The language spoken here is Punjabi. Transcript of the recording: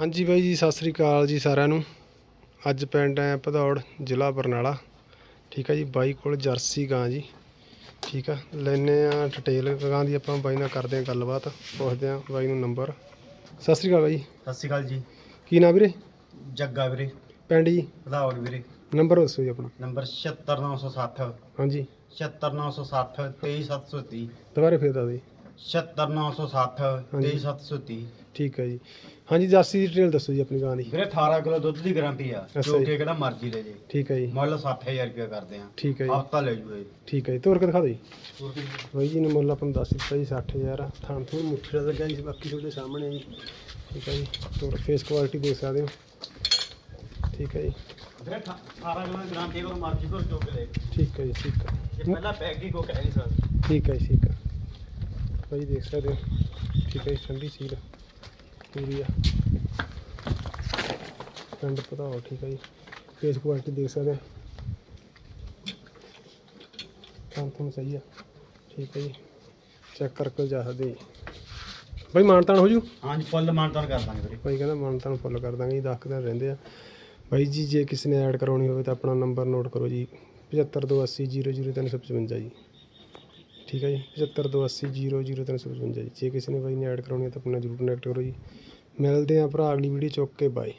ਹਾਂਜੀ ਬਾਈ ਜੀ ਸਤਿ ਸ੍ਰੀ ਅਕਾਲ ਜੀ ਸਾਰਿਆਂ ਨੂੰ। ਅੱਜ ਪਿੰਡ ਹੈ ਭਦੌੜ ਜ਼ਿਲ੍ਹਾ ਬਰਨਾਲਾ। ਠੀਕ ਆ ਜੀ ਬਾਈ ਕੋਲ ਜਰਸੀ ਗਾਂ ਜੀ। ਠੀਕ ਆ ਲੈਨੇ ਆ ਡਿਟੇਲ ਗਾਂ ਦੀ ਆਪਾਂ ਬਾਈ ਨਾਲ ਕਰਦੇ ਆ ਗੱਲਬਾਤ ਪੁੱਛਦੇ ਆ ਬਾਈ ਨੂੰ ਨੰਬਰ ਸਤਿ ਸ੍ਰੀ ਅਕਾਲ ਬਾਈ। ਸਤਿ ਸ਼੍ਰੀ ਅਕਾਲ ਜੀ। ਕੀ ਨਾਮ ਵੀਰੇ? ਜੱਗਾ ਵੀਰੇ। ਪਿੰਡ ਜੀ? ਵਧਾਵਰ ਵੀਰੇ। ਨੰਬਰ ਦੱਸੋ ਜੀ ਆਪਣਾ। ਨੰਬਰ 76960 ਹਾਂਜੀ। 76960 23730 ਦੁਬਾਰੇ ਫੇਰ ਦੱਸ ਦਿਓ 76960 ਹਾਂਜੀ। 23730 ਠੀਕ ਹੈ ਜੀ। ਹਾਂਜੀ ਜਰਸੀ ਦੀ ਡਿਟੇਲ ਦੱਸੋ ਜੀ ਆਪਣੀ ਗਾਂ ਦੀ ਵੀਰੇ 18 ਕਿਲੋ ਦੁੱਧ ਦੀ ਗਾਰੰਟੀ ਆ ਅੱਛਾ ਜੋ ਜੀ। ਕਿ ਕਿਹੜਾ ਮਰਜ਼ੀ ਲੈ ਜੇ। ਠੀਕ ਹੈ ਜੀ। ਮੁੱਲ 60000 ਰੁਪਏ ਕਰਦੇ ਆ। ਠੀਕ ਹੈ ਜੀ। ਹਫਤਾ ਲੈ ਜੂਏ ਠੀਕ ਹੈ ਜੀ। ਤੋਰ ਕੇ ਦਿਖਾ ਦਿਓ ਜੀ। ਬਾਈ ਜੀ ਨੇ ਮੁੱਲ ਆਪਾਂ ਨੂੰ ਦੱਸ ਦਿੱਤਾ ਜੀ 60000 ਥਾਂ ਥੋੜ ਮੁੱਠੀ ਦਾ ਲੱਗਾ ਜੀ ਬਾਕੀ ਤੁਹਾਡੇ ਸਾਹਮਣੇ ਜੀ। ਠੀਕ ਹੈ ਜੀ। ਤੋਰ ਫੇਸ ਕੁਆਲਿਟੀ ਦੇਖ ਸਕਦੇ ਹੋ। ਠੀਕ ਹੈ ਜੀ। ਵੀਰੇ 18 ਕਿਲੋ ਦੀ ਗਾਰੰਟੀ ਕੋ ਮਰਜ਼ੀ ਕੋ ਚੁੱਕ ਲੈ। ਠੀਕ ਹੈ ਜੀ ਠੀਕ ਹੈ। ਇਹ ਪਹਿਲਾਂ ਪੈਕ ਹੀ ਕੋ ਕਹਿ ਨਹੀਂ ਸਕਦਾ। ਠੀਕ ਹੈ ਜੀ ਠੀਕ ਹੈ। ਬਾਈ ਦੇਖ ਸਕਦੇ ਹੋ ਠੀਕ ਹੈ ਜੀ ਠੰਡੀ ਸੀਲ ਪੂਰੀ ਆ। ਪਿੰਡ ਪਤਾ ਹੋ ਠੀਕ ਹੈ ਜੀ ਫੇਸ ਕੁਆਲਿਟੀ ਦੇਖ ਸਕਦੇ ਹੋ। ਤੁਹਾਨੂੰ ਸਹੀ ਆ ਠੀਕ ਹੈ ਜੀ ਚੈੱਕ ਕਰਕੇ ਜਾ ਸਕਦੇ ਜੀ। ਬਾਈ ਮਾਨਤਾਨ ਹੋ ਜੂ? ਹਾਂਜੀ ਫੁੱਲ ਮਾਨਤਾਨ ਕਰ ਦਾਂਗੇ ਵੀਰੇ। ਬਾਈ ਕਹਿੰਦਾ ਮਾਨਤਾਨ ਫੁੱਲ ਕਰ ਦਾਂਗੇ ਜੀ 10 ਕੁ ਦਿਨ ਰਹਿੰਦੇ ਆ। ਬਾਈ ਜੀ ਜੇ ਕਿਸੇ ਨੇ ਐਡ ਕਰਾਉਣੀ ਹੋਵੇ ਤਾਂ ਆਪਣਾ ਨੰਬਰ ਨੋਟ ਕਰੋ ਜੀ 7528000355 ਜੀ। ਠੀਕ ਹੈ ਜੀ 7528000355 ਜੀ। ਜੇ ਕਿਸੇ ਨੇ ਬਾਈ ਨੇ ਐਡ ਕਰਾਉਣੀ ਹੈ ਤਾਂ ਆਪਣਾ ਜਰੂਰ ਕਨੈਕਟ ਕਰੋ ਜੀ। ਮਿਲਦੇ ਹਾਂ ਭਰਾ, ਅਗਲੀ ਵੀਡੀਓ 'ਚ ਓਕੇ ਬਾਏ